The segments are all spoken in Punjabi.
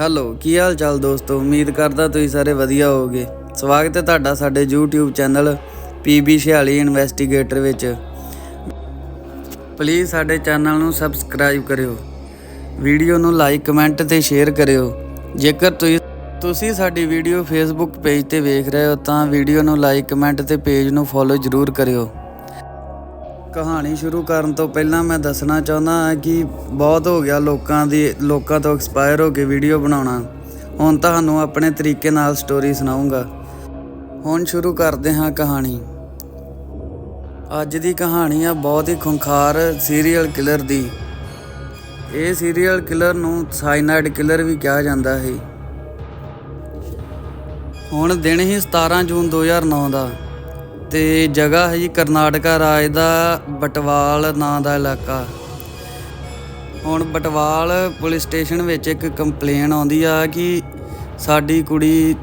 ਹੈਲੋ, ਕੀ ਹਾਲ ਚਾਲ ਦੋਸਤੋ? ਉਮੀਦ ਕਰਦਾ ਤੁਸੀਂ ਸਾਰੇ ਵਧੀਆ ਹੋਵੋਗੇ। ਸਵਾਗਤ ਹੈ ਤੁਹਾਡਾ ਸਾਡੇ YouTube ਚੈਨਲ PB46 ਇਨਵੈਸਟੀਗੇਟਰ ਵਿੱਚ। ਪਲੀਜ਼ ਸਾਡੇ ਚੈਨਲ ਨੂੰ ਸਬਸਕ੍ਰਾਈਬ ਕਰਿਓ। ਵੀਡੀਓ ਨੂੰ ਲਾਈਕ ਕਮੈਂਟ ਤੇ ਸ਼ੇਅਰ ਕਰਿਓ। ਜੇਕਰ ਤੁਸੀਂ ਤੁਸੀਂ ਸਾਡੀ ਵੀਡੀਓ Facebook ਪੇਜ ਤੇ ਵੇਖ ਰਹੇ ਹੋ, ਤਾਂ ਵੀਡੀਓ ਨੂੰ ਲਾਈਕ ਕਮੈਂਟ ਤੇ ਪੇਜ ਨੂੰ ਫੋਲੋ ਜ਼ਰੂਰ ਕਰਿਓ। ਕਹਾਣੀ ਸ਼ੁਰੂ ਕਰਨ ਤੋਂ ਪਹਿਲਾਂ ਮੈਂ ਦੱਸਣਾ ਚਾਹੁੰਦਾ ਹਾਂ ਕਿ ਬਹੁਤ ਹੋ ਗਿਆ ਲੋਕਾਂ ਦੀ, ਲੋਕਾਂ ਤੋਂ ਐਕਸਪਾਇਰ ਹੋ ਕੇ ਵੀਡੀਓ ਬਣਾਉਣਾ। ਹੁਣ ਤੁਹਾਨੂੰ ਆਪਣੇ ਤਰੀਕੇ ਨਾਲ ਸਟੋਰੀ ਸੁਣਾਉਂਗਾ। ਹੁਣ ਸ਼ੁਰੂ ਕਰਦੇ ਹਾਂ ਕਹਾਣੀ। ਅੱਜ ਦੀ ਕਹਾਣੀ ਆ ਬਹੁਤ ਹੀ ਖੁੰਖਾਰ ਸੀਰੀਅਲ ਕਿਲਰ ਦੀ। ਇਹ ਸੀਰੀਅਲ ਕਿਲਰ ਨੂੰ ਸਾਈਨਾਈਡ ਕਿਲਰ ਵੀ ਕਿਹਾ ਜਾਂਦਾ ਹੈ ਹੁਣ ਦਿਨ ਹੀ 17 ਜੂਨ 2009 ਦਾ। ਤੇ ਜਗ੍ਹਾ ਹੈ ਜੀ ਕਰਨਾਟਕਾ ਰਾਜ ਦਾ ਬਟਵਾਲ ਨਾਂ ਦਾ ਇਲਾਕਾ। ਹੁਣ ਬਟਵਾਲ ਪੁਲਿਸ ਸਟੇਸ਼ਨ ਵਿੱਚ ਇੱਕ ਕੰਪਲੇਨ ਆਉਂਦੀ ਆ ਕਿ ਸਾਡੀ ਕੁੜੀ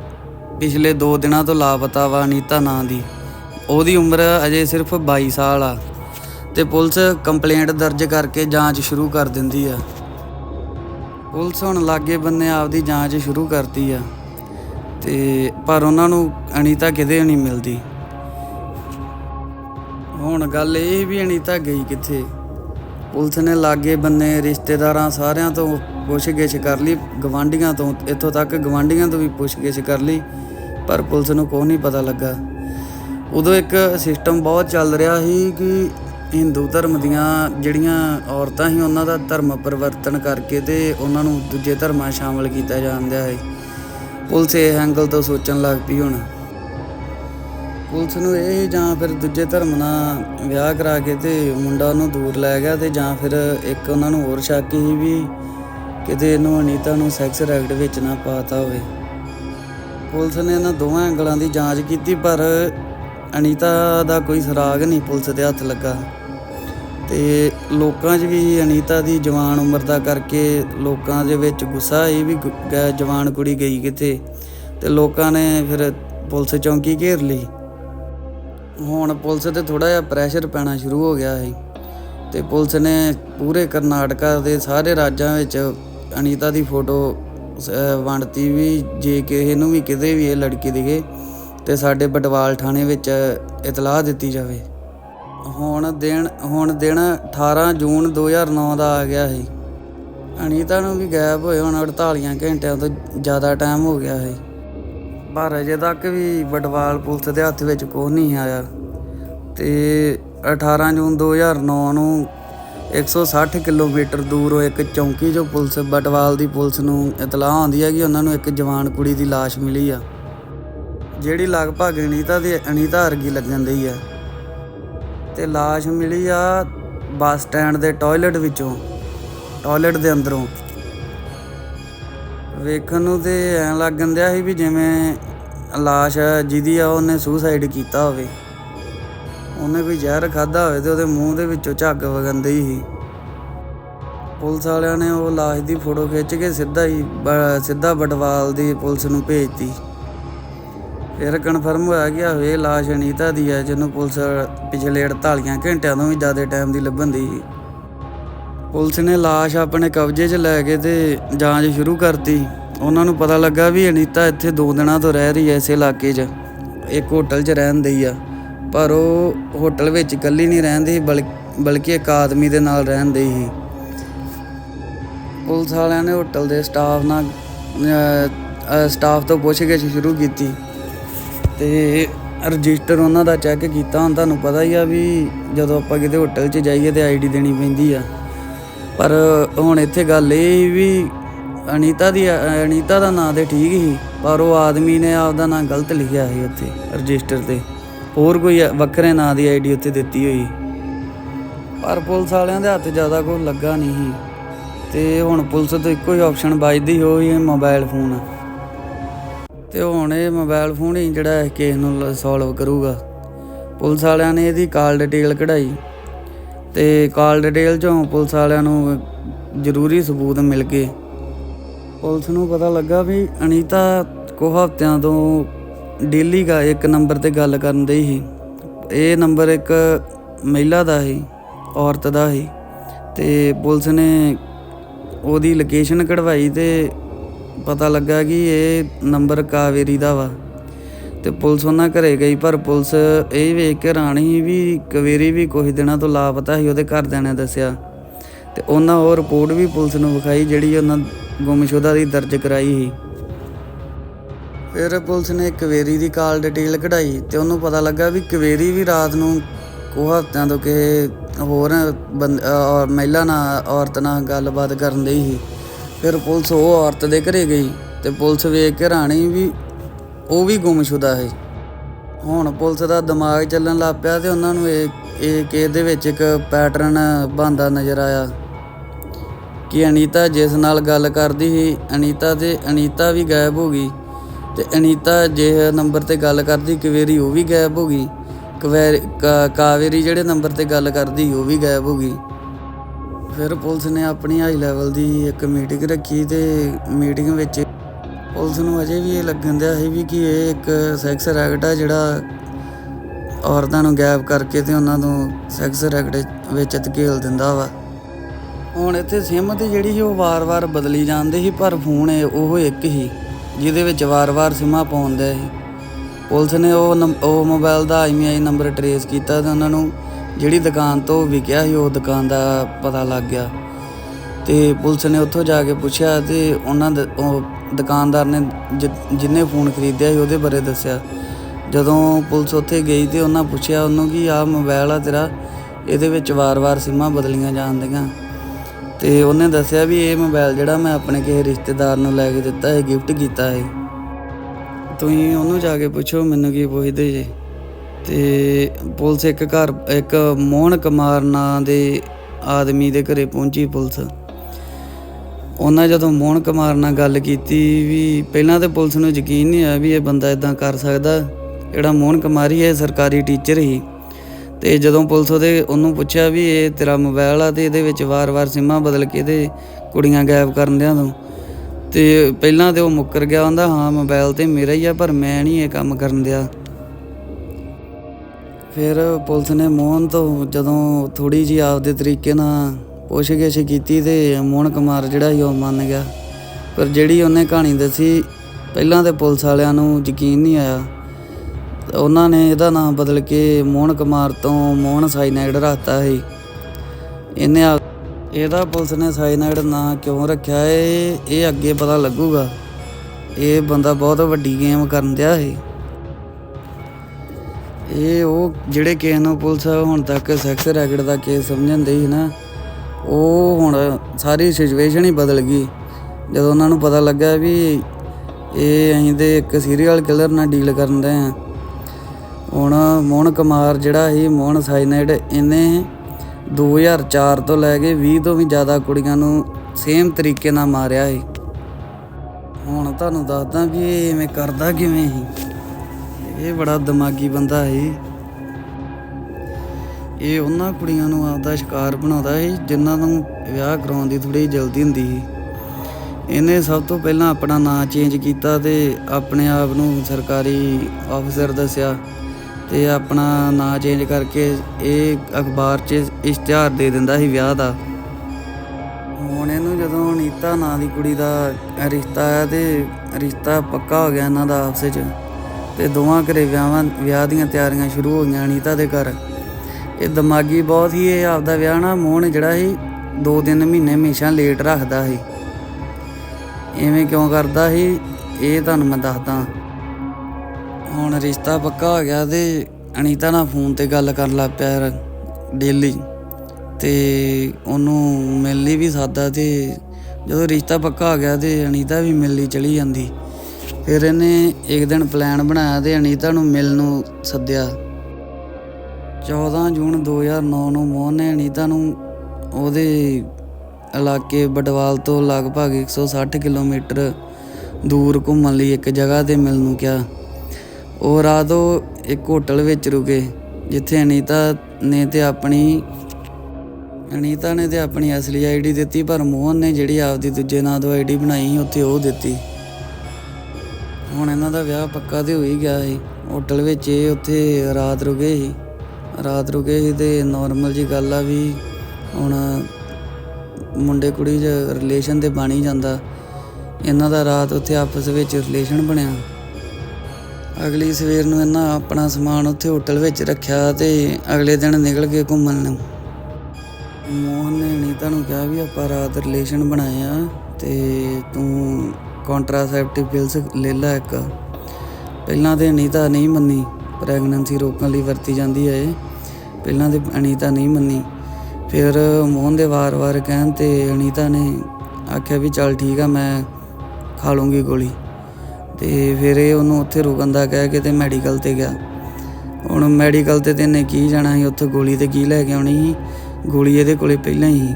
ਪਿਛਲੇ 2 ਦਿਨਾਂ ਤੋਂ ਲਾਪਤਾ ਵਾ ਅਨੀਤਾ ਨਾਂ ਦੀ। ਉਹਦੀ ਉਮਰ ਅਜੇ ਸਿਰਫ 22 ਸਾਲ ਆ ਤੇ ਪੁਲਿਸ ਕੰਪਲੇਂਟ ਦਰਜ ਕਰਕੇ ਜਾਂਚ ਸ਼ੁਰੂ ਕਰ ਦਿੰਦੀ ਆ। ਪੁਲਿਸ ਹੁਣ ਲਾਗੇ ਬੰਨੇ ਆਪਦੀ ਜਾਂਚ ਸ਼ੁਰੂ ਕਰਤੀ ਆ ਤੇ ਪਰ ਉਹਨਾਂ ਨੂੰ ਅਨੀਤਾ ਕਿਤੇ ਨਹੀਂ ਮਿਲਦੀ। ਹੁਣ ਗੱਲ ਇਹ ਵੀ ਅਨੀਤਾ ਗਈ ਕਿੱਥੇ? ਪੁਲਿਸ ਨੇ ਲਾਗੇ ਬੰਨੇ ਰਿਸ਼ਤੇਦਾਰਾਂ ਸਾਰਿਆਂ ਤੋਂ ਪੁੱਛਗਿੱਛ ਕਰ ਲਈ ਗਵਾਂਢੀਆਂ ਤੋਂ, ਇੱਥੋਂ ਤੱਕ ਗਵਾਂਢੀਆਂ ਤੋਂ ਵੀ ਪੁੱਛਗਿੱਛ ਕਰ ਲਈ, ਪਰ ਪੁਲਿਸ ਨੂੰ ਕੋਈ ਨਹੀਂ ਪਤਾ ਲੱਗਾ। ਉਦੋਂ ਇੱਕ ਸਿਸਟਮ ਬਹੁਤ ਚੱਲ ਰਿਹਾ ਸੀ ਕਿ ਹਿੰਦੂ ਧਰਮ ਦੀਆਂ ਜਿਹੜੀਆਂ ਔਰਤਾਂ ਸੀ, ਉਹਨਾਂ ਦਾ ਧਰਮ ਪਰਿਵਰਤਨ ਕਰਕੇ ਤੇ ਉਹਨਾਂ ਨੂੰ ਦੂਜੇ ਧਰਮਾਂ 'ਚ ਸ਼ਾਮਲ ਕੀਤਾ ਜਾਂਦਾ ਹੈ ਪੁਲਿਸ ਇਹ ਐਂਗਲ ਤੋਂ ਸੋਚਣ ਲੱਗ ਪਈ ਹੁਣ। ਪੁਲਿਸ ਨੂੰ ਇਹ ਜਾਂ ਫਿਰ ਦੂਜੇ ਧਰਮ ਨਾਲ ਵਿਆਹ ਕਰਾ ਕੇ ਤੇ ਮੁੰਡਾ ਉਹਨੂੰ ਦੂਰ ਲੈ ਗਿਆ ਤੇ ਜਾਂ ਫਿਰ ਇੱਕ ਉਹਨਾਂ ਨੂੰ ਹੋਰ ਸ਼ੱਕ ਸੀ ਵੀ ਕਿਤੇ ਇਹਨੂੰ ਅਨੀਤਾ ਨੂੰ ਸੈਕਸ ਰੈਕਟ ਵਿੱਚ ਨਾ ਪਾਤਾ ਹੋਵੇ। ਪੁਲਿਸ ਨੇ ਇਹਨਾਂ ਦੋਵਾਂ ਐਂਗਲਾਂ ਦੀ ਜਾਂਚ ਕੀਤੀ, ਪਰ ਅਨੀਤਾ ਦਾ ਕੋਈ ਸੁਰਾਗ ਨਹੀਂ ਪੁਲਿਸ ਦੇ ਹੱਥ ਲੱਗਾ। ਤੇ ਲੋਕਾਂ 'ਚ ਵੀ ਅਨੀਤਾ ਦੀ ਜਵਾਨ ਉਮਰ ਦਾ ਕਰਕੇ ਲੋਕਾਂ ਦੇ ਵਿੱਚ ਗੁੱਸਾ ਇਹ ਵੀ ਗੁ- ਗ- ਜਵਾਨ ਕੁੜੀ ਗਈ ਕਿਤੇ ਤੇ ਲੋਕਾਂ ਨੇ ਫਿਰ ਪੁਲਿਸ ਚੌਂਕੀ ਘੇਰ ਲਈ। ਹੁਣ ਪੁਲਿਸ ਤੇ ਥੋੜਾ ਜਿਹਾ ਪ੍ਰੈਸ਼ਰ ਪੈਣਾ ਸ਼ੁਰੂ ਹੋ ਗਿਆ ਹੈ ਤੇ ਪੁਲਿਸ ਨੇ ਪੂਰੇ ਕਰਨਾਟਕਾ ਦੇ ਸਾਰੇ ਰਾਜਾਂ ਵਿੱਚ ਅਨੀਤਾ ਦੀ ਫੋਟੋ ਸ- ਵੰਡਤੀ ਵੀ, ਜੇ ਕਿਸੇ ਨੂੰ ਵੀ ਕਿਤੇ ਵੀ ਇਹ ਲੜਕੀ ਦਿਖੇ, ਤੇ ਸਾਡੇ ਬਟਵਾਲ ਥਾਣੇ ਵਿੱਚ ਇਤਲਾਹ ਦਿੱਤੀ ਜਾਵੇ। ਹੁਣ ਦਿਨ ਹੁਣ ਦਿਨ 18 ਜੂਨ 2009 ਦਾ ਆ ਗਿਆ ਹੈ ਅਨੀਤਾ ਨੂੰ ਵੀ ਗਾਇਬ ਹੋਏ ਹੁਣ 48 ਘੰਟਿਆਂ ਤੋਂ ਜ਼ਿਆਦਾ ਟਾਈਮ ਹੋ ਗਿਆ ਹੈ ਪਰ ਅਜੇ ਤੱਕ ਵੀ ਬਟਵਾਲ ਪੁਲਿਸ ਦੇ ਹੱਥ ਵਿੱਚ ਕੁਛ ਨਹੀਂ ਆਇਆ। ਤੇ 18 ਜੂਨ 2009 ਨੂੰ 160 ਕਿਲੋਮੀਟਰ ਦੂਰੋਂ ਇੱਕ ਚੌਂਕੀ ਜੋ ਪੁਲਿਸ ਬਟਵਾਲ ਦੀ ਪੁਲਿਸ ਨੂੰ ਇਤਲਾਹ ਆਉਂਦੀ ਹੈ ਕਿ ਉਹਨਾਂ ਨੂੰ ਇੱਕ ਜਵਾਨ ਕੁੜੀ ਦੀ ਲਾਸ਼ ਮਿਲੀ ਆ, ਜਿਹੜੀ ਲਗਭਗ ਅਨੀਤਾ ਦੀ, ਅਨੀਤਾ ਅਰਗੀ ਲੱਗਣ ਦੀ ਆ। ਤੇ ਲਾਸ਼ ਮਿਲੀ ਆ ਬੱਸ ਸਟੈਂਡ ਦੇ ਟਾਇਲਟ ਵਿੱਚੋਂ, ਟਾਇਲਟ ਦੇ ਅੰਦਰੋਂ। ਵੇਖਣ ਨੂੰ ਤੇ ਐਂ ਲੱਗਣ ਦਿਆ ਸੀ ਵੀ ਜਿਵੇਂ ਲਾਸ਼ ਜਿਹਦੀ ਆ ਉਹਨੇ ਸੁਸਾਈਡ ਕੀਤਾ ਹੋਵੇ। ਉਹਨੇ ਕੋਈ ਜ਼ਹਿਰ ਖਾਦਾ ਹੋਵੇ ਤੇ ਉਹਦੇ ਮੂੰਹ ਦੇ ਵਿੱਚੋਂ ਝੱਗ ਵਗੰਦੀ ਸੀ। ਪੁਲਿਸ ਵਾਲਿਆਂ ਨੇ ਉਹ ਲਾਸ਼ ਦੀ ਫੋਟੋ ਖਿੱਚ ਕੇ ਸਿੱਧਾ ਹੀ ਬ- ਸਿੱਧਾ ਬਟਵਾਲ ਦੀ ਪੁਲਿਸ ਨੂੰ ਭੇਜਤੀ। ਫਿਰ ਕਨਫਰਮ ਹੋਇਆ ਕਿ ਇਹ ਲਾਸ਼ ਅਨੀਤਾ ਦੀ ਹੈ ਜਿਹਨੂੰ ਪੁਲਿਸ ਪਿਛਲੇ 48 ਘੰਟਿਆਂ ਤੋਂ ਵੀ ਜ਼ਿਆਦਾ ਟਾਈਮ ਦੀ ਲੱਭਣ ਦੀ ਸੀ। ਪੁਲਿਸ ਨੇ ਲਾਸ਼ ਆਪਣੇ ਕਬਜ਼ੇ 'ਚ ਲੈ ਕੇ ਤੇ ਜਾਂਚ ਸ਼ੁਰੂ ਕਰਤੀ। ਉਹਨਾਂ ਨੂੰ ਪਤਾ ਲੱਗਾ ਵੀ ਅਨੀਤਾ ਇੱਥੇ 2 ਦਿਨਾਂ ਤੋਂ ਰਹਿ ਰਹੀ ਐ ਇਸੇ ਇਲਾਕੇ 'ਚ। ਇੱਕ ਹੋਟਲ 'ਚ ਰਹਿਣ ਦਈ ਆ। ਪਰ ਉਹ ਹੋਟਲ ਵਿੱਚ ਇਕੱਲੀ ਨਹੀਂ ਰਹਿੰਦੀ, ਬਲ- ਬਲਕਿ ਇੱਕ ਆਦਮੀ ਦੇ ਨਾਲ ਰਹਿਣ ਦਈ ਸੀ। ਪੁਲਿਸ ਵਾਲਿਆਂ ਨੇ ਹੋਟਲ ਦੇ ਸਟਾਫ ਨਾਲ ਸਟਾਫ ਤੋਂ ਪੁੱਛਗਿੱਛ ਸ਼ੁਰੂ ਕੀਤੀ। ਤੇ ਰਜਿਸਟਰ ਉਹਨਾਂ ਦਾ ਚੈੱਕ ਕੀਤਾ। ਹੁਣ ਤੁਹਾਨੂੰ ਪਤਾ ਹੀ ਆ ਵੀ ਜਦੋਂ ਆਪਾਂ ਕਿਤੇ ਹੋਟਲ 'ਚ ਜਾਈਏ ਤੇ ਆਈਡੀ ਦੇਣੀ ਪੈਂਦੀ ਆ। ਪਰ ਹੁਣ ਇੱਥੇ ਗੱਲ ਇਹ ਵੀ ਅਨੀਤਾ ਦੀ, ਅਨੀਤਾ ਦਾ ਨਾਂ ਤੇ ਠੀਕ ਸੀ, ਪਰ ਉਹ ਆਦਮੀ ਨੇ ਆਪਦਾ ਨਾਂ ਗਲਤ ਲਿਖਿਆ ਸੀ ਉੱਥੇ, ਰਜਿਸਟਰ ਤੇ। ਹੋਰ ਕੋਈ ਵੱਖਰੇ ਨਾਂ ਦੀ ਆਈਡੀ ਉੱਤੇ ਦਿੱਤੀ ਹੋਈ। ਪਰ ਪੁਲਿਸ ਵਾਲਿਆਂ ਦੇ ਹੱਥ ਜ਼ਿਆਦਾ ਕੁਝ ਲੱਗਾ ਨਹੀਂ ਸੀ। ਤੇ ਹੁਣ ਪੁਲਿਸ ਤੋਂ ਇੱਕੋ ਹੀ ਆਪਸ਼ਨ ਬਚਦੀ ਹੋਈ ਹੈ ਮੋਬਾਈਲ ਫੋਨ ਤੇ ਹੁਣ ਇਹ ਮੋਬਾਈਲ ਫੋਨ ਹੀ ਜਿਹੜਾ ਇਸ ਕੇਸ ਨੂੰ ਸੋਲਵ ਕਰੂਗਾ। ਪੁਲਿਸ ਵਾਲਿਆਂ ਨੇ ਇਹਦੀ ਕਾਲ ਡਿਟੇਲ ਕਢਾਈ। ਤੇ ਕਾਲ ਡਿਟੇਲ ਚੋਂ ਪੁਲਿਸ ਵਾਲਿਆਂ ਨੂੰ ਜ਼ਰੂਰੀ ਸਬੂਤ ਮਿਲ ਗਏ। ਪੁਲਿਸ ਨੂੰ ਪਤਾ ਲੱਗਾ ਵੀ ਅਨੀਤਾ ਕੋ ਹਫ਼ਤਿਆਂ ਤੋਂ ਡੇਲੀ ਦਾ ਇੱਕ ਨੰਬਰ ਤੇ ਗੱਲ ਕਰਨ ਦੇ ਸੀ। ਇਹ ਨੰਬਰ ਇੱਕ ਮਹਿਲਾ ਦਾ ਸੀ, ਔਰਤ ਦਾ ਸੀ ਤੇ ਪੁਲਿਸ ਨੇ ਉਹਦੀ ਲੋਕੇਸ਼ਨ ਕਢਵਾਈ ਤੇ ਪਤਾ ਲੱਗਾ ਕਿ ਇਹ ਨੰਬਰ ਕਾਵੇਰੀ ਦਾ ਵਾ। ਤੇ ਪੁਲਿਸ ਉਹਨਾਂ ਘਰੇ ਗਈ, ਪਰ ਪੁਲਿਸ ਇਹ ਵੇਖ ਕੇ ਰਾਣੀ ਵੀ ਕਵੇਰੀ ਵੀ ਕੁਝ ਦਿਨਾਂ ਤੋਂ ਲਾਪਤਾ ਸੀ, ਉਹਦੇ ਘਰਦਿਆਂ ਨੇ ਦੱਸਿਆ। ਤੇ ਉਹਨਾਂ ਉਹ ਰਿਪੋਰਟ ਵੀ ਪੁਲਿਸ ਨੂੰ ਵਿਖਾਈ, ਜਿਹੜੀ ਉਹਨਾਂ ਗੁੰਮਸ਼ੁਦਾ ਦੀ ਦਰਜ ਕਰਾਈ ਸੀ। ਫਿਰ ਪੁਲਿਸ ਨੇ ਕਵੇਰੀ ਦੀ ਕਾਲ ਡਿਟੇਲ ਕਢਾਈ ਤੇ ਉਹਨੂੰ ਪਤਾ ਲੱਗਾ ਵੀ ਕਵੇਰੀ ਵੀ ਰਾਤ ਨੂੰ ਕੋਹ ਹਫ਼ਤਿਆਂ ਤੋਂ ਕਿਸੇ ਹੋਰ ਬੰਦ- ਔਰ ਮਹਿਲਾ ਨਾਲ, ਔਰਤ ਨਾਲ ਗੱਲਬਾਤ ਕਰਨ ਲਈ ਸੀ। ਫਿਰ ਪੁਲਿਸ ਉਹ ਔਰਤ ਦੇ ਘਰੇ ਗਈ ਤੇ ਪੁਲਿਸ ਵੇਖ ਕੇ ਰਾਣੀ ਵੀ ਉਹ ਵੀ ਗੁੰਮਸ਼ੁਦਾ ਹੈ ਹੁਣ ਪੁਲਿਸ ਦਾ ਦਿਮਾਗ ਚੱਲਣ ਲੱਗ ਪਿਆ ਤੇ ਉਹਨਾਂ ਨੂੰ ਇਹ ਇਹ ਕਿ ਇਹਦੇ ਵਿੱਚ ਇੱਕ ਪੈਟਰਨ ਬਣਦਾ ਨਜ਼ਰ ਆਇਆ। ਕਿ ਅਨੀਤਾ ਜਿਸ ਨਾਲ ਗੱਲ ਕਰਦੀ ਸੀ, ਅਨੀਤਾ ਤੇ ਅਨੀਤਾ ਵੀ ਗਾਇਬ ਹੋ ਗਈ ਤੇ ਅਨੀਤਾ ਜੇ ਨੰਬਰ ਤੇ ਗੱਲ ਕਰਦੀ, ਕਵੇਰੀ ਉਹ ਵੀ ਗਾਇਬ ਹੋ ਗਈ। ਕਵੈਰ, ਕਾ- ਕਾਵੇਰੀ ਜਿਹੜੇ ਨੰਬਰ ਤੇ ਗੱਲ ਕਰਦੀ, ਉਹ ਵੀ ਗਾਇਬ ਹੋ ਗਈ। ਫਿਰ ਪੁਲਿਸ ਨੇ ਆਪਣੀ ਹਾਈ ਲੈਵਲ ਦੀ ਇੱਕ ਮੀਟਿੰਗ ਰੱਖੀ ਤੇ ਮੀਟਿੰਗ ਵਿੱਚ ਪੁਲਿਸ ਨੂੰ ਅਜੇ ਵੀ ਇਹ ਲੱਗਣ ਦਿਆ ਸੀ ਵੀ ਕਿ ਇਹ ਇੱਕ ਸੈਕਸ ਰੈਕਟ ਆ ਜਿਹੜਾ ਔਰਤਾਂ ਨੂੰ ਗਾਇਬ ਕਰਕੇ ਤੇ ਉਹਨਾਂ ਨੂੰ ਸੈਕਸ ਰੈਕਟ ਵਿੱਚ ਧਕੇਲ ਦਿੰਦਾ ਵਾ। ਹੁਣ ਇੱਥੇ ਸਿਮ ਤੇ ਜਿਹੜੀ ਸੀ ਉਹ ਵਾਰ-ਵਾਰ ਬਦਲੀ ਜਾਂਦੀ ਸੀ, ਪਰ ਫੋਨ ਇਹ ਉਹ ਇੱਕ ਹੀ ਜਿਹਦੇ ਵਿੱਚ ਵਾਰ-ਵਾਰ ਸਿਮਾਂ ਪਾਉਂਦੇ ਸੀ। ਪੁਲਿਸ ਨੇ ਉਹ ਨੰਬ- ਉਹ mobile the I M I number trace ਕੀਤਾ ਤੇ ਉਹਨਾਂ ਨੂੰ ਜਿਹੜੀ ਦੁਕਾਨ ਤੋਂ ਵਿਕਿਆ ਸੀ, ਉਹ ਦੁਕਾਨ ਦਾ ਪਤਾ ਲੱਗ ਗਿਆ। ਤੇ ਪੁਲਿਸ ਨੇ ਉੱਥੋਂ ਜਾ ਕੇ ਪੁੱਛਿਆ ਤੇ ਉਹਨਾਂ ਦੇ, ਉਹ ਦੁਕਾਨਦਾਰ ਨੇ ਜਿੰਨੇ ਫੋਨ ਖਰੀਦਿਆ ਸੀ ਉਹਦੇ ਬਾਰੇ ਦੱਸਿਆ। ਜਦੋਂ ਪੁਲਿਸ ਉੱਥੇ ਗਈ ਤੇ ਉਹਨਾਂ ਪੁੱਛਿਆ, ਉਹਨੂੰ ਕਿ ਆਹ ਮੋਬਾਈਲ ਆ ਤੇਰਾ? ਇਹਦੇ ਵਿੱਚ ਵਾਰ-ਵਾਰ ਸਿਮਾਂ ਬਦਲੀਆਂ ਜਾਂਦੀਆਂ। ਤੇ ਉਹਨੇ ਦੱਸਿਆ ਵੀ ਇਹ ਮੋਬਾਈਲ ਜਿਹੜਾ ਮੈਂ ਆਪਣੇ ਕਿਸੇ ਰਿਸ਼ਤੇਦਾਰ ਨੂੰ ਲੈ ਕੇ ਦਿੱਤਾ ਹੈ ਗਿਫਟ ਕੀਤਾ ਹੈ ਤੁਸੀਂ ਉਹਨੂੰ ਜਾ ਕੇ ਪੁੱਛੋ, ਮੈਨੂੰ ਕੀ ਪੁੱਛਦੇ ਜੇ। ਤੇ ਪੁਲਿਸ ਇੱਕ ਘਰ, ਇੱਕ ਮੋਹਨ ਕੁਮਾਰ ਨਾਂ ਦੇ ਆਦਮੀ ਦੇ ਘਰੇ ਪਹੁੰਚੀ ਪੁਲਿਸ। ਉਹਨਾਂ ਜਦੋਂ ਮੋਹਨ ਕੁਮਾਰ ਨਾਲ ਗੱਲ ਕੀਤੀ ਵੀ ਪਹਿਲਾਂ ਤੇ ਪੁਲਿਸ ਨੂੰ ਯਕੀਨ ਨਹੀਂ ਆਇਆ ਵੀ ਇਹ ਬੰਦਾ ਇਦਾਂ ਕਰ ਸਕਦਾ। ਜਿਹੜਾ ਮੋਹਨ ਕੁਮਾਰ ਹੀ ਹੈ ਸਰਕਾਰੀ ਟੀਚਰ ਹੀ। ਤੇ ਜਦੋਂ ਪੁਲਿਸ ਉਹਦੇ, ਉਹਨੂੰ ਪੁੱਛਿਆ ਵੀ ਇਹ ਤੇਰਾ ਮੋਬਾਈਲ ਆ ਤੇ ਇਹਦੇ ਵਿੱਚ ਵਾਰ-ਵਾਰ ਸਿਮਾਂ ਬਦਲ ਕੇ ਤੇ ਕੁੜੀਆਂ ਗਾਇਬ ਕਰਨ ਦਿਆਂ ਤੋਂ। ਤੇ ਪਹਿਲਾਂ ਤੇ ਉਹ ਮੁੱਕਰ ਗਿਆ ਕਹਿੰਦਾ ਹਾਂ ਮੋਬਾਈਲ ਤੇ ਮੇਰਾ ਹੀ ਆ, ਪਰ ਮੈਂ ਨਹੀਂ ਇਹ ਕੰਮ ਕਰਨ ਦਿਆ। ਫਿਰ ਪੁਲਿਸ ਨੇ ਮੋਹਨ ਤੋਂ ਜਦੋਂ ਥੋੜੀ ਜੀ ਆਪਦੇ ਤਰੀਕੇ ਨਾਲ ਪੁੱਛਗਿੱਛ ਕੀਤੀ ਤੇ ਮੋਹਨ ਕੁਮਾਰ ਜਿਹੜਾ ਸੀ ਉਹ ਮੰਨ ਗਿਆ। ਪਰ ਜਿਹੜੀ ਉਹਨੇ ਕਹਾਣੀ ਦੱਸੀ, ਪਹਿਲਾਂ ਤੇ ਪੁਲਿਸ ਵਾਲਿਆਂ ਨੂੰ ਯਕੀਨ ਨਹੀਂ ਆਇਆ। ਉਹਨਾਂ ਨੇ ਇਹਦਾ ਨਾਮ ਬਦਲ ਕੇ ਮੋਹਨ ਕੁਮਾਰ ਤੋਂ ਮੋਹਨ ਸਾਈਨਾਈਡ ਰੱਖਤਾ ਸੀ। ਇਹਨੇ ਆ- ਇਹਦਾ ਪੁਲਿਸ ਨੇ ਸਾਈਨਾਈਡ ਨਾਂ ਕਿਉਂ ਰੱਖਿਆ ਇਹ ਇਹ ਅੱਗੇ ਪਤਾ ਲੱਗੂਗਾ। ਇਹ ਬੰਦਾ ਬਹੁਤ ਵੱਡੀ ਗੇਮ ਕਰਨ ਦਿਆ ਹੈ ਇਹ ਉਹ ਜਿਹੜੇ ਕੇਸ ਨੂੰ ਪੁਲਿਸ ਹੁਣ ਤੱਕ ਸੈਕਸ ਰੈਕਟ ਦਾ ਕੇਸ ਸਮਝਣ ਸਮਝਦੇ ਸੀ ਨਾ ਉਹ ਹੁਣ ਸਾਰੀ ਸਿਚੁਏਸ਼ਨ ਹੀ ਬਦਲ ਗਈ। ਜਦੋਂ ਉਹਨਾਂ ਨੂੰ ਪਤਾ ਲੱਗਾ ਵੀ ਇਹ ਅਸੀਂ ਤੇ ਇੱਕ ਸੀਰੀਅਲ ਕਿਲਰ ਨਾਲ ਡੀਲ ਕਰਨ ਦੇ ਆ ਹੁਣ ਮੋਹਨ ਕੁਮਾਰ ਜਿਹੜਾ ਸੀ, ਮੋਹਨ ਸਾਈਨਾਈਡ ਇਹਨੇ 2004 ਤੋਂ ਲੈ ਕੇ 20 ਤੋਂ ਵੀ ਜ਼ਿਆਦਾ ਕੁੜੀਆਂ ਨੂੰ ਸੇਮ ਤਰੀਕੇ ਨਾਲ ਮਾਰਿਆ ਸੀ। ਹੁਣ ਤੁਹਾਨੂੰ ਦੱਸਦਾ ਵੀ ਇਹ ਐਵੇਂ ਕਰਦਾ ਕਿਵੇਂ ਸੀ। ਇਹ ਬੜਾ ਦਿਮਾਗੀ ਬੰਦਾ ਸੀ। ਇਹ ਉਹਨਾਂ ਕੁੜੀਆਂ ਨੂੰ ਆਪਦਾ ਸ਼ਿਕਾਰ ਬਣਾਉਂਦਾ ਸੀ, ਜਿਨ੍ਹਾਂ ਨੂੰ ਵਿਆਹ ਕਰਾਉਣ ਦੀ ਥੋੜੀ ਜਲਦੀ ਹੁੰਦੀ ਸੀ। ਇਹਨੇ ਸਭ ਤੋਂ ਪਹਿਲਾਂ ਆਪਣਾ ਨਾਂ ਚੇਂਜ ਕੀਤਾ ਤੇ ਆਪਣੇ ਆਪ ਨੂੰ ਸਰਕਾਰੀ ਅਫਸਰ ਦੱਸਿਆ ਤੇ ਆਪਣਾ ਨਾਂ ਚੇਂਜ ਕਰਕੇ ਇਹ ਅਖਬਾਰ 'ਚ ਇਸ਼ਤਿਹਾਰ ਦੇ ਦਿੰਦਾ ਸੀ ਵਿਆਹ ਦਾ। ਹੁਣ ਇਹਨੂੰ ਜਦੋਂ ਅਨੀਤਾ ਨਾਂ ਦੀ ਕੁੜੀ ਦਾ ਰਿਸ਼ਤਾ ਆਇਆ ਤੇ ਰਿਸ਼ਤਾ ਪੱਕਾ ਹੋ ਗਿਆ ਇਹਨਾਂ ਦਾ ਆਪਸ ਵਿੱਚ ਤੇ ਦੋਵਾਂ ਘਰੇ ਵਿਆਹਾਂ, ਵਿਆਹ ਦੀਆਂ ਤਿਆਰੀਆਂ ਸ਼ੁਰੂ ਹੋ ਗਈਆਂ ਅਨੀਤਾ ਦੇ ਘਰ। ਇਹ ਦਿਮਾਗੀ ਬਹੁਤ ਹੀ, ਇਹ ਆਪਦਾ ਵਿਆਹ ਨਾ ਮੋਹਨ ਜਿਹੜਾ ਸੀ, ਦੋ ਦਿਨ ਮਹੀਨੇ ਹਮੇਸ਼ਾ ਲੇਟ ਰੱਖਦਾ ਸੀ। ਐਵੇਂ ਕਿਉਂ ਕਰਦਾ ਸੀ, ਇਹ ਤੁਹਾਨੂੰ ਮੈਂ ਦੱਸਦਾ। ਹੁਣ ਰਿਸ਼ਤਾ ਪੱਕਾ ਹੋ ਗਿਆ ਤੇ ਅਨੀਤਾ ਨਾਲ ਫੋਨ ਤੇ ਗੱਲ ਕਰਨ ਲੱਗ ਪਿਆ ਡੇਲੀ ਤੇ ਉਹਨੂੰ ਮਿਲ ਲਈ ਵੀ ਸਾਦਾ ਤੇ ਜਦੋਂ ਰਿਸ਼ਤਾ ਪੱਕਾ ਹੋ ਗਿਆ ਤੇ ਅਨੀਤਾ ਵੀ ਮਿਲਣ ਲਈ ਚਲੀ ਜਾਂਦੀ। ਫਿਰ ਇਹਨੇ ਇੱਕ ਦਿਨ ਪਲਾਨ ਬਣਾਇਆ ਤੇ ਅਨੀਤਾ ਨੂੰ ਮਿਲਣ ਨੂੰ ਸੱਦਿਆ। 14 ਜੂਨ 2009 ਨੂੰ ਮੋਹਨ ਨੇ ਅਨੀਤਾ ਨੂੰ ਉਹਦੇ ਇਲਾਕੇ ਬਡਵਾਲ ਤੋਂ ਲਗਭਗ 160 ਕਿਲੋਮੀਟਰ ਦੂਰ ਘੁੰਮਣ ਲਈ ਇੱਕ ਜਗ੍ਹਾ ਤੇ ਮਿਲਣ ਨੂੰ ਕਿਹਾ। ਉਹ ਰਾਤ ਉਹ ਇੱਕ ਹੋਟਲ ਵਿੱਚ ਰੁਕੇ, ਜਿੱਥੇ ਅਨੀਤਾ ਨੇ ਤੇ ਆਪਣੀ ਅਨੀਤਾ ਨੇ ਤੇ ਆਪਣੀ ਅਸਲੀ ਆਈਡੀ ਦਿੱਤੀ, ਪਰ ਮੋਹਨ ਨੇ ਜਿਹੜੀ ਆਪਦੀ ਦੂਜੇ ਨਾਂ ਤੋਂ ਆਈਡੀ ਬਣਾਈ ਸੀ ਉੱਥੇ ਉਹ ਦਿੱਤੀ। ਹੁਣ ਇਹਨਾਂ ਦਾ ਵਿਆਹ ਪੱਕਾ ਤੇ ਹੋ ਹੀ ਗਿਆ ਸੀ। ਹੋਟਲ ਵਿੱਚ ਇਹ ਉੱਥੇ ਰਾਤ ਰੁਕੇ ਸੀ। ਰਾਤ ਰੁਕੇ ਸੀ ਤੇ ਨਾਰਮਲ ਜੀ ਗੱਲ ਆ ਵੀ ਹੁਣ ਮੁੰਡੇ ਕੁੜੀ ਜ ਰਿਲੇਸ਼ਨ ਤੇ ਬਣ ਹੀ ਜਾਂਦਾ। ਇਹਨਾਂ ਦਾ ਰਾਤ ਉੱਥੇ ਆਪਸ ਵਿੱਚ ਰਿਲੇਸ਼ਨ ਬਣਿਆ। ਅਗਲੀ ਸਵੇਰ ਨੂੰ ਇਹਨਾਂ ਆਪਣਾ ਸਮਾਨ ਉੱਥੇ ਹੋਟਲ ਵਿੱਚ ਰੱਖਿਆ ਤੇ ਅਗਲੇ ਦਿਨ ਨਿਕਲ ਗਏ ਘੁੰਮਣ ਨੂੰ। ਮੋਹਨ ਨੇ ਨੀਤਾ ਨੂੰ ਕਿਹਾ ਵੀ ਆਪਾਂ ਰਾਤ ਰਿਲੇਸ਼ਨ ਬਣਾਇਆ ਆ ਤੇ ਤੂੰ ਕੰਟਰਾਸੈਪਟਿਵ ਪਿਲਸ ਲੈ ਲੈ ਇੱਕ। ਪਹਿਲਾਂ ਤੇ ਅਨੀਤਾ ਨਹੀਂ ਮੰਨੀ ਪ੍ਰੈਗਨੈਂਸੀ ਰੋਕਣ ਲਈ ਵਰਤੀ ਜਾਂਦੀ ਹੈ ਇਹ। ਪਹਿਲਾਂ ਤੇ ਅਨੀਤਾ ਨਹੀਂ ਮੰਨੀ। ਫਿਰ ਮੋਹਨ ਦੇ ਵਾਰ-ਵਾਰ ਕਹਿਣ ਤੇ ਅਨੀਤਾ ਨੇ ਆਖਿਆ ਵੀ ਚੱਲ ਠੀਕ ਆ, ਮੈਂ ਖਾ ਲੂੰਗੀ ਗੋਲੀ। ਤੇ ਫਿਰ ਇਹ ਉਹਨੂੰ ਉੱਥੇ ਰੁਕਣ ਦਾ ਕਹਿ ਕੇ ਤੇ ਮੈਡੀਕਲ ਤੇ ਗਿਆ। ਹੁਣ ਮੈਡੀਕਲ ਤੇ ਤੇ ਇਹਨੇ ਕੀ ਜਾਣਾ ਸੀ? ਉੱਥੇ ਗੋਲੀ ਤੇ ਕੀ ਲੈ ਕੇ ਆਉਣੀ ਸੀ? ਗੋਲੀ ਇਹਦੇ ਕੋਲੇ ਪਹਿਲਾਂ ਹੀ ਸੀ।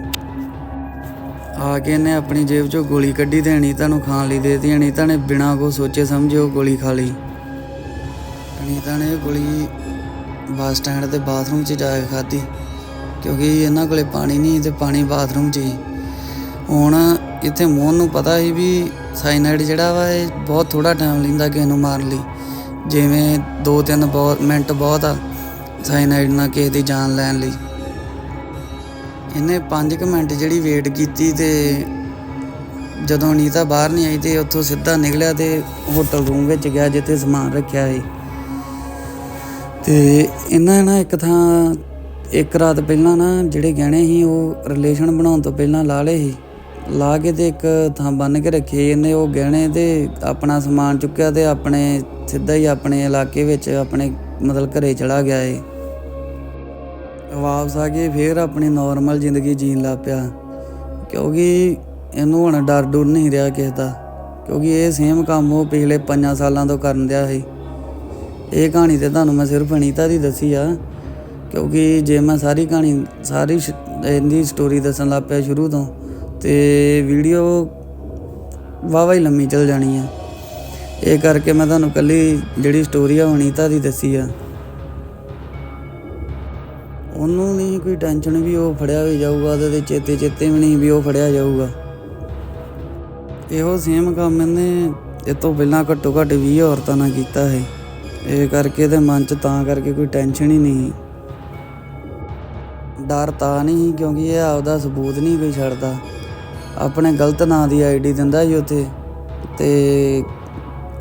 ਆ ਕੇ ਇਹਨੇ ਆਪਣੀ ਜੇਬ ਚੋਂ ਗੋਲੀ ਕੱਢੀ ਤੇ ਅਨੀਤਾ ਨੂੰ ਖਾਣ ਲਈ ਦੇ ਦਿੱਤੀ। ਅਨੀਤਾ ਨੇ ਬਿਨਾਂ ਕੋ ਸੋਚੇ ਸਮਝੇ ਉਹ ਗੋਲੀ ਖਾ ਲਈ। ਅਨੀਤਾ ਨੇ ਗੋਲੀ ਬੱਸ ਸਟੈਂਡ ਤੇ ਬਾਥਰੂਮ 'ਚ ਜਾ ਕੇ ਖਾਧੀ, ਕਿਉਂਕਿ ਇਹਨਾਂ ਕੋਲੇ ਪਾਣੀ ਨਹੀਂ ਤੇ ਪਾਣੀ ਬਾਥਰੂਮ 'ਚ ਹੀ। ਹੁਣ ਇੱਥੇ ਮੋਹਨ ਨੂੰ ਪਤਾ ਸੀ ਵੀ ਸਾਈਨਾਈਡ ਜਿਹੜਾ ਵਾ ਇਹ ਬਹੁਤ ਥੋੜਾ ਟਾਈਮ ਲੈਂਦਾ ਕਿਸੇ ਨੂੰ ਮਾਰਨ ਲਈ। ਜਿਵੇਂ 2-3 ਬਹੁਤ ਮਿੰਟ ਬਹੁਤ ਆ ਸਾਈਨਾਈਡ ਨਾਲ ਕਿਸੇ ਦੀ ਜਾਨ ਲੈਣ ਲਈ। ਇਹਨੇ 5 ਮਿੰਟ ਜਿਹੜੀ ਵੇਟ ਕੀਤੀ ਤੇ ਜਦੋਂ ਨੀਤਾ ਬਾਹਰ ਨਹੀਂ ਆਈ ਤੇ ਉੱਥੋਂ ਸਿੱਧਾ ਨਿਕਲਿਆ ਤੇ ਹੋਟਲ ਰੂਮ ਵਿੱਚ ਗਿਆ ਜਿੱਥੇ ਸਮਾਨ ਰੱਖਿਆ ਸੀ। ਤੇ ਇਹਨਾਂ ਨਾ ਇੱਕ ਥਾਂ, ਇੱਕ ਰਾਤ ਪਹਿਲਾਂ ਨਾ ਜਿਹੜੇ ਗਹਿਣੇ ਸੀ, ਉਹ ਰਿਲੇਸ਼ਨ ਬਣਾਉਣ ਤੋਂ ਪਹਿਲਾਂ ਲਾ ਲਏ ਸੀ। ਲਾ ਕੇ ਤੇ ਇੱਕ ਥਾਂ ਬੰਨ ਕੇ ਰੱਖੇ ਇਹਨੇ, ਉਹ ਗਹਿਣੇ ਤੇ ਆਪਣਾ ਸਮਾਨ ਚੁੱਕਿਆ ਤੇ ਆਪਣੇ ਸਿੱਧਾ ਹੀ ਆਪਣੇ ਇਲਾਕੇ ਵਿੱਚ ਆਪਣੇ ਮਤਲਬ ਘਰੇ ਚਲਾ ਗਿਆ ਏ। ਵਾਪਸ ਆ ਕੇ ਫੇਰ ਆਪਣੀ ਨਾਰਮਲ ਜ਼ਿੰਦਗੀ ਜੀਣ ਲੱਗ ਪਿਆ। ਕਿਉਂਕਿ ਇਹਨੂੰ ਹੁਣ ਡਰ ਡਰ ਨਹੀਂ ਰਿਹਾ ਕਿਸੇ ਦਾ। ਕਿਉਂਕਿ ਇਹ ਸੇਮ ਕੰਮ ਉਹ ਪਿਛਲੇ 5 ਸਾਲਾਂ ਤੋਂ ਕਰਨ ਦਿਆ ਸੀ। ਇਹ ਕਹਾਣੀ ਤੇ ਤੁਹਾਨੂੰ ਮੈਂ ਸਿਰਫ ਅਨੀਤਾ ਦੀ ਦੱਸੀ ਆ, ਕਿਉਂਕਿ ਜੇ ਮੈਂ ਸਾਰੀ ਕਹਾਣੀ, ਸਾਰੀ ਸ਼- ਇਹਦੀ ਸਟੋਰੀ ਦੱਸਣ ਲੱਗ ਪਿਆ ਸ਼ੁਰੂ ਤੋਂ, ਤੇ ਵੀਡੀਓ ਵਾਵਾ ਹੀ ਲੰਮੀ ਚੱਲ ਜਾਣੀ ਆ। ਇਹ ਕਰਕੇ ਮੈਂ ਤੁਹਾਨੂੰ ਕੱਲੀ ਜਿਹੜੀ ਸਟੋਰੀ ਆ ਉਹ ਅਨੀਤਾ ਦੀ ਦੱਸੀ ਆ। ਉਹਨੂੰ ਨਹੀਂ ਕੋਈ ਟੈਨਸ਼ਨ ਵੀ ਉਹ ਫੜਿਆ ਵੀ ਜਾਊਗਾ, ਉਹਦੇ ਤੇ ਚੇਤੇ ਚੇਤੇ ਵੀ ਨਹੀਂ ਵੀ ਉਹ ਫੜਿਆ ਜਾਊਗਾ। ਇਹੋ ਸੇਮ ਕੰਮ ਇਹਨੇ, ਇਹ ਤੋਂ ਪਹਿਲਾਂ ਘੱਟੋ ਘੱਟ 20 ਔਰਤਾਂ ਨਾਲ ਕੀਤਾ ਹੈ। ਇਹ ਕਰਕੇ ਤੇ ਮਨ 'ਚ ਤਾਂ ਕਰਕੇ ਕੋਈ ਟੈਨਸ਼ਨ ਹੀ ਨਹੀਂ ਡਰ ਤਾਂ ਨਹੀਂ ਕਿਉਂਕਿ ਇਹ ਆਪਦਾ ਸਬੂਤ ਨਹੀਂ ਕੋਈ ਛੱਡਦਾ। ਆਪਣੇ ਗਲਤ ਨਾਂ ਦੀ ਆਈਡੀ ਦਿੰਦਾ ਸੀ ਉੱਥੇ ਤੇ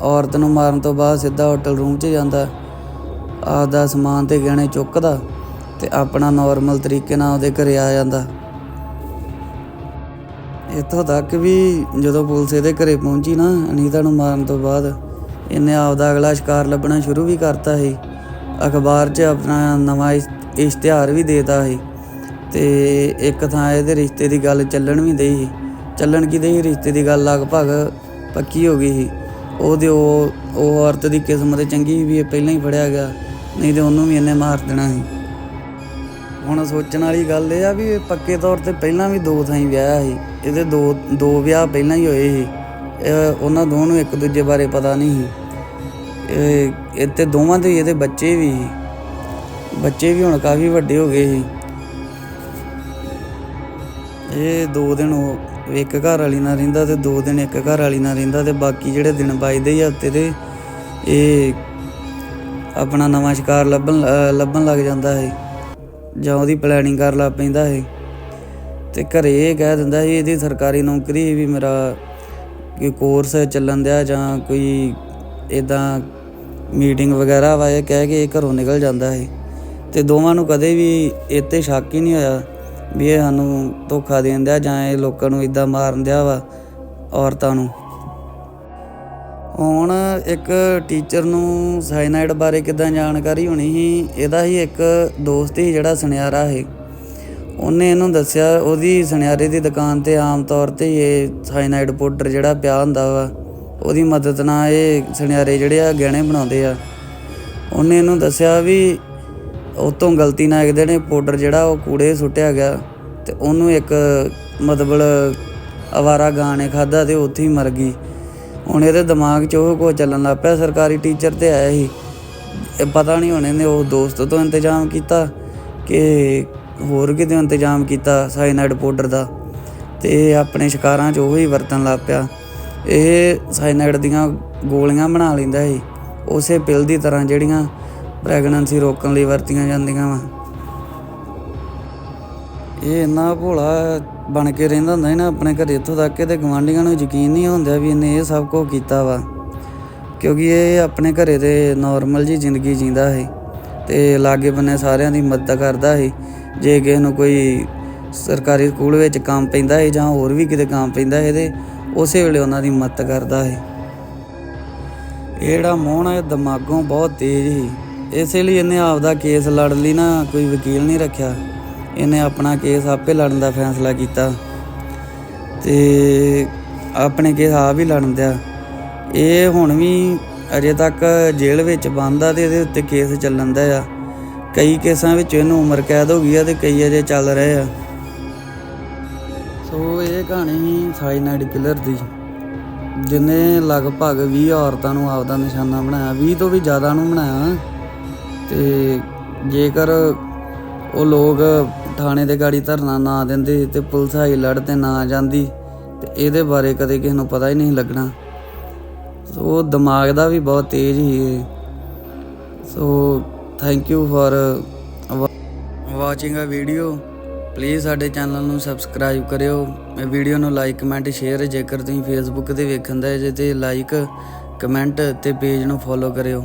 ਔਰਤ ਨੂੰ ਮਾਰਨ ਤੋਂ ਬਾਅਦ ਸਿੱਧਾ ਹੋਟਲ ਰੂਮ 'ਚ ਜਾਂਦਾ। ਆਪਦਾ ਸਮਾਨ ਤੇ ਗਹਿਣੇ ਚੁੱਕਦਾ ਤੇ ਆਪਣਾ ਨਾਰਮਲ ਤਰੀਕੇ ਨਾਲ ਉਹਦੇ ਘਰੇ ਆ ਜਾਂਦਾ। ਇੱਥੋਂ ਤੱਕ ਵੀ ਜਦੋਂ ਪੁਲਿਸ ਇਹਦੇ ਘਰੇ ਪਹੁੰਚੀ ਨਾ ਅਨੀਤਾ ਨੂੰ ਮਾਰਨ ਤੋਂ ਬਾਅਦ ਇਹਨੇ ਆਪਦਾ ਅਗਲਾ ਸ਼ਿਕਾਰ ਲੱਭਣਾ ਸ਼ੁਰੂ ਵੀ ਕਰਤਾ ਸੀ। ਅਖਬਾਰ 'ਚ ਆਪਣਾ ਨਵਾਂ ਇਸ- ਇਸ਼ਤਿਹਾਰ ਵੀ ਦੇਤਾ ਸੀ ਤੇ ਇੱਕ ਥਾਂ ਇਹਦੇ ਰਿਸ਼ਤੇ ਦੀ ਗੱਲ ਚੱਲਣ ਵੀ ਦਈ ਸੀ। ਚੱਲਣ ਕੀ ਦਈ? ਰਿਸ਼ਤੇ ਦੀ ਗੱਲ ਲਗਭਗ ਪੱਕੀ ਹੋ ਗਈ ਸੀ। ਉਹਦੇ ਉਹ ਉਹ ਔਰਤ ਦੀ ਕਿਸਮਤ ਚੰਗੀ ਸੀ ਵੀ ਇਹ ਪਹਿਲਾਂ ਹੀ ਫੜਿਆ ਗਿਆ, ਨਹੀਂ ਤੇ ਉਹਨੂੰ ਵੀ ਇਹਨੇ ਮਾਰ ਦੇਣਾ ਸੀ। ਹੁਣ ਸੋਚਣ ਵਾਲੀ ਗੱਲ ਇਹ ਆ ਵੀ ਇਹ ਪੱਕੇ ਤੌਰ ਤੇ ਪਹਿਲਾਂ ਵੀ ਦੋ ਥਾਈਂ ਵਿਆਹ ਸੀ। ਇਹਦੇ ਦੋ ਦੋ ਵਿਆਹ ਪਹਿਲਾਂ ਹੀ ਹੋਏ ਸੀ। ਇਹ, ਉਹਨਾਂ ਦੋਵਾਂ ਨੂੰ ਇੱਕ ਦੂਜੇ ਬਾਰੇ ਪਤਾ ਨਹੀਂ ਸੀ। ਇੱਥੇ ਦੋਵਾਂ ਦੇ ਇਹਦੇ ਬੱਚੇ ਵੀ ਸੀ। ਬੱਚੇ ਵੀ ਹੁਣ ਕਾਫੀ ਵੱਡੇ ਹੋ ਗਏ ਸੀ। ਇਹ ਦੋ ਦਿਨ ਉਹ ਇੱਕ ਘਰ ਵਾਲੀ ਨਾਲ ਰਹਿੰਦਾ ਤੇ ਦੋ ਦਿਨ ਇੱਕ ਘਰ ਵਾਲੀ ਨਾਲ ਰਹਿੰਦਾ ਤੇ ਬਾਕੀ ਜਿਹੜੇ ਦਿਨ ਬਚਦੇ ਆ ਹਫ਼ਤੇ ਦੇ ਇਹ ਆਪਣਾ ਨਵਾਂ ਸ਼ਿਕਾਰ ਲੱਭਣ ਲੱਭਣ ਲੱਗ ਜਾਂਦਾ ਹੈ ਜਾਂ ਉਹਦੀ ਪਲੈਨਿੰਗ ਕਰ ਲੱਗ ਪੈਂਦਾ ਹੈ ਤੇ ਘਰੇ ਇਹ ਕਹਿ ਦਿੰਦਾ ਸੀ, ਇਹਦੀ ਸਰਕਾਰੀ ਨੌਕਰੀ ਵੀ ਮੇਰਾ ਕੋਈ ਕੋਰਸ ਚੱਲਣ ਦਿਆ ਜਾਂ ਕੋਈ ਇਦਾਂ ਮੀਟਿੰਗ ਵਗੈਰਾ ਵਾ, ਇਹ ਕਹਿ ਕੇ ਇਹ ਘਰੋਂ ਨਿਕਲ ਜਾਂਦਾ ਹੈ ਤੇ ਦੋਵਾਂ ਨੂੰ ਕਦੇ ਵੀ ਇੱਥੇ ਸ਼ੱਕ ਹੀ ਨਹੀਂ ਹੋਇਆ ਵੀ ਇਹ ਸਾਨੂੰ ਧੋਖਾ ਦੇਣ ਦਿਆ ਜਾਂ ਇਹ ਲੋਕਾਂ ਨੂੰ ਇਦਾਂ ਮਾਰਨ ਦਿਆ ਵਾ ਔਰਤਾਂ ਨੂੰ। ਹੁਣ ਇੱਕ ਟੀਚਰ ਨੂੰ ਸਾਇਨਾਈਡ ਬਾਰੇ ਕਿਦਾਂ ਜਾਣਕਾਰੀ ਹੋਣੀ ਸੀ, ਇਹਦਾ ਹੀ ਇੱਕ ਦੋਸਤ ਹੀ ਜਿਹੜਾ ਸੁਨਿਆਰਾ ਹੈ ਉਹਨੇ ਇਹਨੂੰ ਦੱਸਿਆ, ਉਹਦੀ ਸੁਨਿਆਰੇ ਦੀ ਦੁਕਾਨ ਤੇ ਆਮ ਤੌਰ ਤੇ ਹੀ ਇਹ ਸਾਇਨਾਈਡ ਪਾਊਡਰ ਜਿਹੜਾ ਪਿਆ ਹੁੰਦਾ ਵਾ ਉਹਦੀ ਮਦਦ ਨਾਲ ਇਹ ਸੁਨਿਆਰੇ ਜਿਹੜੇ ਆ ਗਹਿਣੇ ਬਣਾਉਂਦੇ ਆ। ਉਹਨੇ ਇਹਨੂੰ ਦੱਸਿਆ ਵੀ ਉਹ ਤੋਂ ਗਲਤੀ ਨਾਲ ਇੱਕ ਦਿਨ ਇਹ ਪਾਊਡਰ ਜਿਹੜਾ ਉਹ ਕੂੜੇ ਸੁੱਟਿਆ ਗਿਆ ਤੇ ਉਹਨੂੰ ਇੱਕ ਮਤਲਬ ਅਵਾਰਾ ਗਾਂ ਨੇ ਖਾਦਾ ਤੇ ਉੱਥੇ ਹੀ ਮਰ ਗਈ। ਹੁਣ ਇਹਦੇ ਦਿਮਾਗ 'ਚ ਉਹ ਕੋ ਚੱਲਣ ਲੱਗ ਪਿਆ, ਸਰਕਾਰੀ ਟੀਚਰ ਤੇ ਆਇਆ ਸੀ। ਇਹ ਪਤਾ ਨਹੀਂ ਹੁਣ ਇਹਨੇ ਉਹ ਦੋਸਤ ਤੋਂ ਇੰਤਜ਼ਾਮ ਕੀਤਾ ਕਿ ਹੋਰ ਕਿਤੇ ਇੰਤਜ਼ਾਮ ਕੀਤਾ ਸਾਇਨਾਈਡ ਪਾਊਡਰ ਦਾ ਤੇ ਆਪਣੇ ਸ਼ਿਕਾਰਾਂ 'ਚ ਉਹ ਹੀ ਵਰਤਣ ਲੱਗ ਪਿਆ। ਇਹ ਸਾਇਨਾਈਡ ਦੀਆਂ ਗੋਲੀਆਂ ਬਣਾ ਲੈਂਦਾ ਸੀ। ਉਸੇ ਪਿਲ ਦੀ ਤਰ੍ਹਾਂ ਜਿਹੜੀਆਂ ਪ੍ਰੈਗਨੈਂਸੀ ਰੋਕਣ ਲਈ ਵਰਤੀਆਂ ਜਾਂਦੀਆਂ ਵਾ। ਇਹ ਇੰਨਾ ਭੋਲਾ ਬਣ ਕੇ ਰਹਿੰਦਾ ਹੁੰਦਾ ਸੀ ਨਾ ਆਪਣੇ ਘਰੇ, ਇੱਥੋਂ ਤੱਕ ਕਿ ਤੇ ਗਵਾਂਢੀਆਂ ਨੂੰ ਯਕੀਨ ਨਹੀਂ ਹੁੰਦਾ ਵੀ ਇਹਨੇ ਇਹ ਸਭ ਕੁਝ ਕੀਤਾ ਵਾ। ਕਿਉਂਕਿ ਇਹ ਆਪਣੇ ਘਰੇ ਤੇ ਨਾਰਮਲ ਜੀ ਜ਼ਿੰਦਗੀ ਜੀਂਦਾ ਹੈ ਤੇ ਲਾਗੇ ਬੰਨੇ ਸਾਰਿਆਂ ਦੀ ਮਦਦ ਕਰਦਾ ਹੈ ਜੇ ਕਿਸੇ ਨੂੰ ਕੋਈ ਸਰਕਾਰੀ ਸਕੂਲ ਵਿੱਚ ਕੰਮ ਪੈਂਦਾ ਹੈ ਜਾਂ ਹੋਰ ਵੀ ਕਿਤੇ ਕੰਮ ਪੈਂਦਾ ਹੈ ਤੇ ਉਸੇ ਵੇਲੇ ਉਹਨਾਂ ਦੀ ਮਦਦ ਕਰਦਾ ਹੈ ਇਹ ਜਿਹੜਾ ਮੋਹਨ ਹੈ ਦਿਮਾਗੋਂ ਬਹੁਤ ਤੇਜ਼ ਸੀ। ਇਸੇ ਲਈ ਇਹਨੇ ਆਪਦਾ ਕੇਸ ਲੜਨ ਲਈ ਨਾ, ਕੋਈ ਵਕੀਲ ਨਹੀਂ ਰੱਖਿਆ। ਇਹਨੇ ਆਪਣਾ ਕੇਸ ਆਪੇ ਲੜਨ ਦਾ ਫੈਸਲਾ ਕੀਤਾ। ਤੇ ਆਪਣੇ ਕੇਸ ਆਪ ਹੀ ਲੜਨ ਦਿਆ। ਇਹ ਹੁਣ ਵੀ ਅਜੇ ਤੱਕ ਜੇਲ੍ਹ ਵਿੱਚ ਬੰਦ ਆ ਤੇ ਇਹਦੇ ਉੱਤੇ ਕੇਸ ਚੱਲਣ ਦਾ ਆ। ਕਈ ਕੇਸਾਂ ਵਿੱਚ ਇਹਨੂੰ ਉਮਰ ਕੈਦ ਹੋ ਗਈ ਆ ਤੇ ਕਈ ਅਜੇ ਚੱਲ ਰਹੇ ਆ। ਸੋ ਇਹ ਕਹਾਣੀ ਸੀ ਸਾਈਨਾਈਡ ਕਿਲਰ ਦੀ, ਜਿਹਨੇ ਲਗਭਗ 20 ਔਰਤਾਂ ਨੂੰ ਆਪਦਾ ਨਿਸ਼ਾਨਾ ਬਣਾਇਆ 20 ਤੋਂ ਵੀ ਜ਼ਿਆਦਾ ਨੂੰ ਬਣਾਇਆ। ਤੇ ਜੇਕਰ ਉਹ ਲੋਕ ਥਾਣੇ ਦੇ ਗਾੜੀ ਧਰਨਾ ਨਾ ਦਿੰਦੇ ਤੇ ਪੁਲਿਸ ਆਈ ਲੜ ਤੇ ਨਾ ਜਾਂਦੀ, ਤੇ ਇਹਦੇ ਬਾਰੇ ਕਦੇ ਕਿਸੇ ਨੂੰ ਪਤਾ ਹੀ ਨਹੀਂ ਲੱਗਣਾ। ਸੋ ਦਿਮਾਗ ਦਾ ਵੀ ਬਹੁਤ ਤੇਜ਼ ਹੀ so thank you for watching uh video please ਸਾਡੇ ਚੈਨਲ ਨੂੰ ਸਬਸਕ੍ਰਾਈਬ ਕਰਿਓ। ਵੀਡੀਓ ਨੂੰ ਲਾਈਕ ਕਮੈਂਟ ਸ਼ੇਅਰ ਜੇਕਰ ਤੁਸੀਂ ਫੇਸਬੁੱਕ ਤੇ ਵੇਖਣ ਦਾ ਜੇ ਤੇ ਲਾਈਕ ਕਮੈਂਟ ਤੇ ਪੇਜ ਨੂੰ ਫੋਲੋ ਕਰਿਓ।